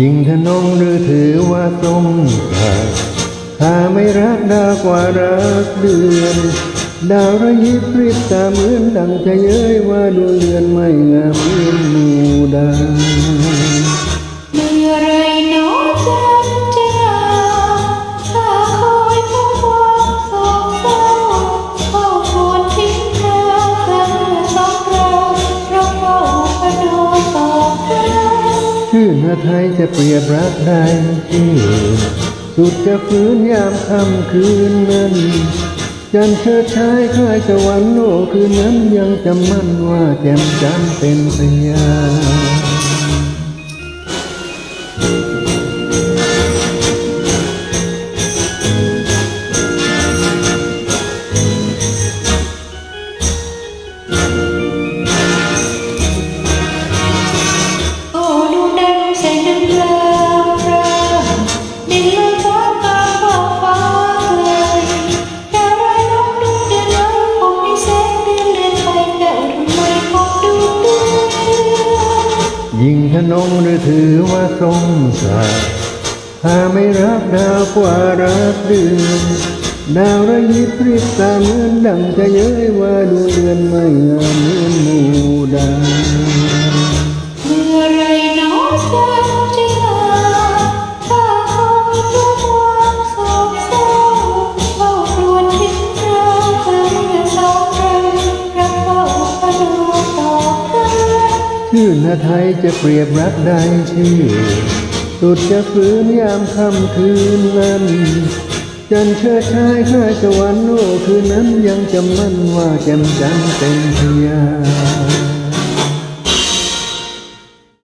ยิ่งทนงหรือถือว่าสมศักดิ์ถ้าไม่รักดาวกว่ารักเดือน ดาวระยิบริบตาเหมือนดังจะเย้ยว่าดวงเดือนไม่งามเหมือนหมู่ดาว อไทยจะเปรียบรักได้ที่สุดจะฟื้นยามค่ำคืนนั้นจันเชิดชายค่ายสวรรค์โลกคืนนั้นยังจำมั่นว่าแจ่มจันเป็นพยาน ยิ่งทนงหรือถือว่าทรงศักดิ์ถ้าไม่รักดาวกว่ารักเดือนดาวระยิบริบตาเหมือนดังจะเย้ยว่าดวงเดือนไม่งามเหมือนหมู่ดาว ชื่อนาไทยจะเปรียบรักได้ชื่อ สุดจะฟื้นยามค่ำคืนนั้น จันเชิดชายข้าสวรรค์โลกคืนนั้นยังจำมั่นว่าแจ่มจันเป็นพยาน